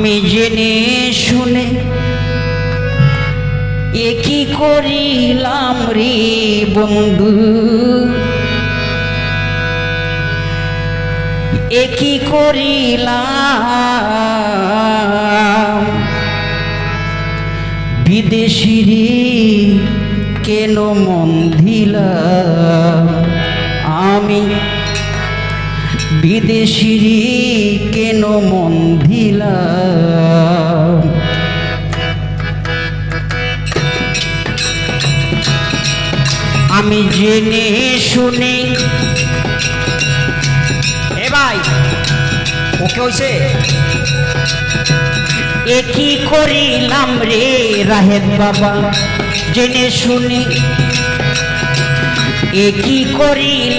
আমি জেনে শুনে এ করিলাম রে বন্ধু? এ কি করিলাম? বিদেশিরি কেন মন দিলাম আমি বিদেশিরি কেন মন দিলাম আমি জেনে শুনে এ ভাই ওকে হইছে? এ কি করিলাম রে রাহেদ বাবা? জেনে শুনে এ কি করিলাম?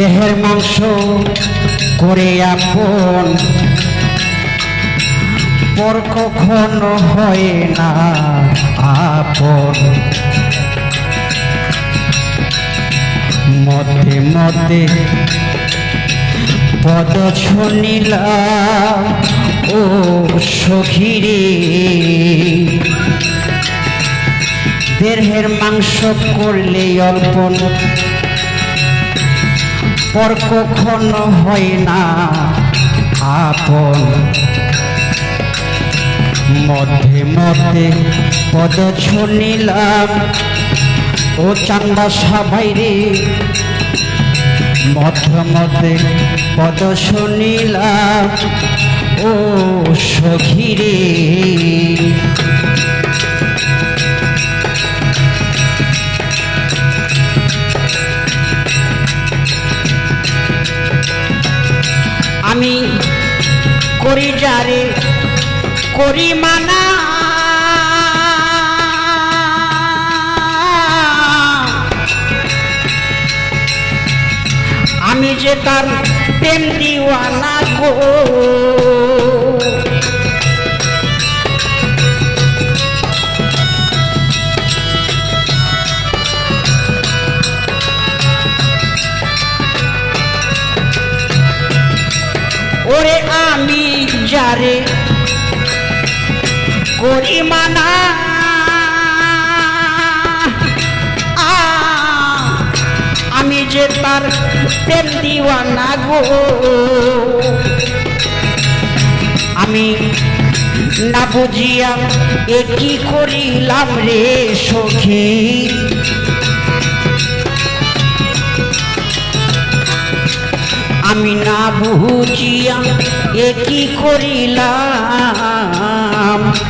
দেহের মাংস করে আপন। পর কখনো হয় না আপন। মধ্যে মধ্যে পদ শুনিলাম, ও সখিরে। দেহের মাংস করলে অল্পন পর কখনো হয় না? আপন মধ্যে মধ্যে পদ শুনিলাম, ও চান্দা সবাই রে। মধ্যে মধ্যে পদ শুনিলাম, ও সখীরে করি মানা আমি যে তার প্রেম দিওয়ানা গো। ওরে আমি যারে করি মানা। আ, আমি যে তার প্রেম দিওয়ানা গো। আমি না বুঝিয়া এ কি করিলাম রে সখী। আমি না বুঝিয়া এ কি করিলাম।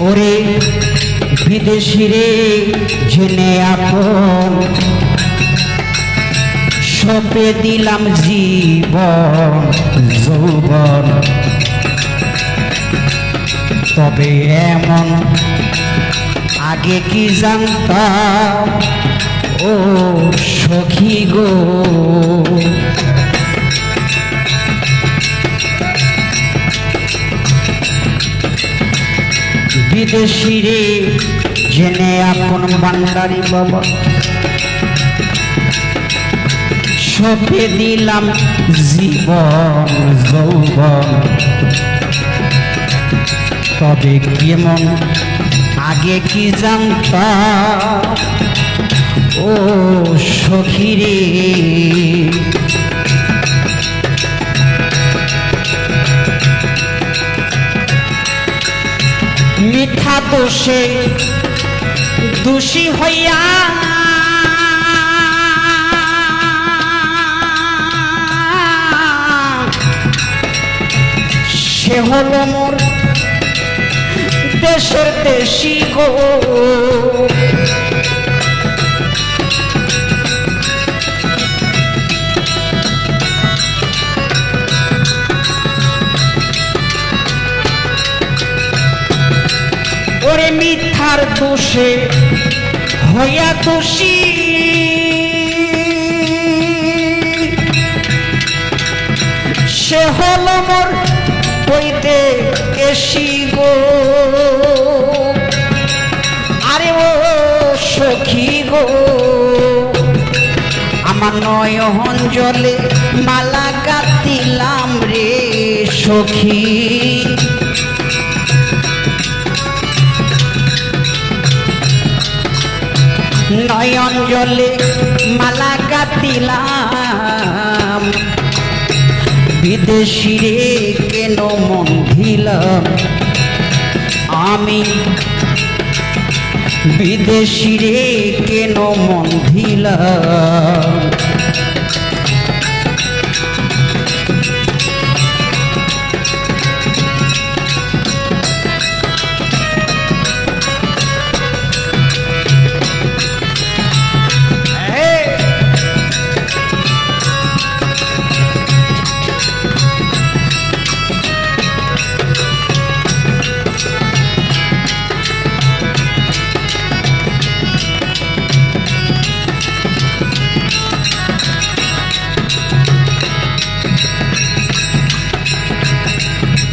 ওরে বিদেশি রে, জেনে আপন। সপে দিলাম জীবন, যৌবন। তবে এমন আগে কি জানতাম? ও সখী গো। বিদেশি রে জেনে আপন বান্ডারি বাবা। সপে দিলাম জীবন, যৌবন। তবে কেমন, আগে কি জানতাম? ও সখিরে মিথ্যা দোষে দোষী হইয়া সে হলো মোর দেশের দেশি গো। মিথ্যার দোষে হইয়া দোষী। সে হলো মোর হইতে এসি গো আরে ও সখী গো, আমার নয়ন জলে মালা গাতিলাম রে সখী। নয়ন জলে মালা কাতিলাম বিদেশি রে কেন মন দিলাম আমি বিদেশি রে কেন মন দিলাম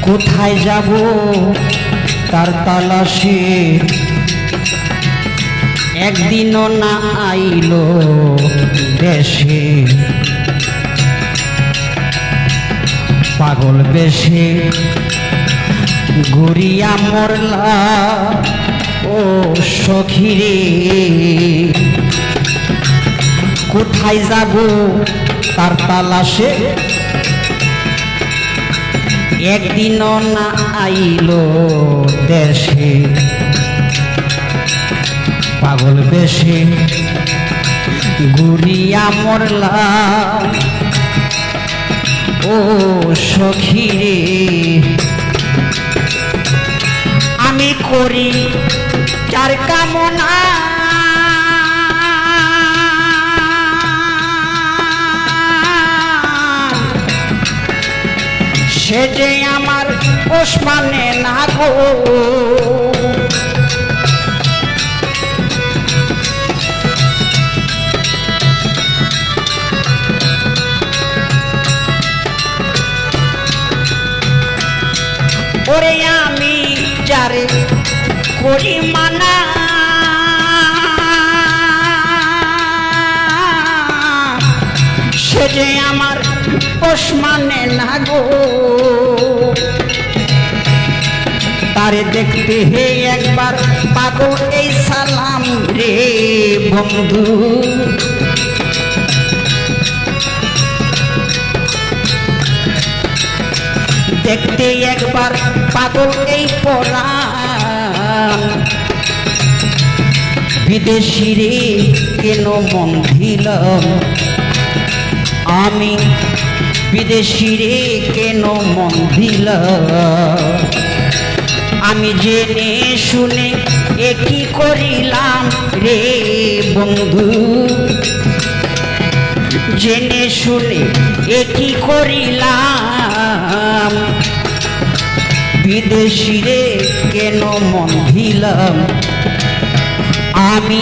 কোথায় যাব? তার তালাশে। একদিনও না আইলো দেশে। পাগল বেশে ঘুরিয়া মরলা ও সখিরে। কোথায় যাব? তার তালাশে। একদিনও না আইলো দেশে। পাগল বেশে ঘুরিয়া মরলা। ও সখী আমি করি যার কামনা যে আমার পোষ মানে না গো। আমি যারে করি যে আমার পোষ মানে না গো। তারে দেখতে হে একবার পাবো এই সালাম রে বন্ধু। দেখতে একবার পাগল এই পরাণ। বিদেশি রে কেন মন দিলাম আমি বিদেশি রে কেন মন আমি জেনে শুনে একই করিলাম রে বন্ধু? জেনে শুনে একই করিলাম? বিদেশি রে কেন মন আমি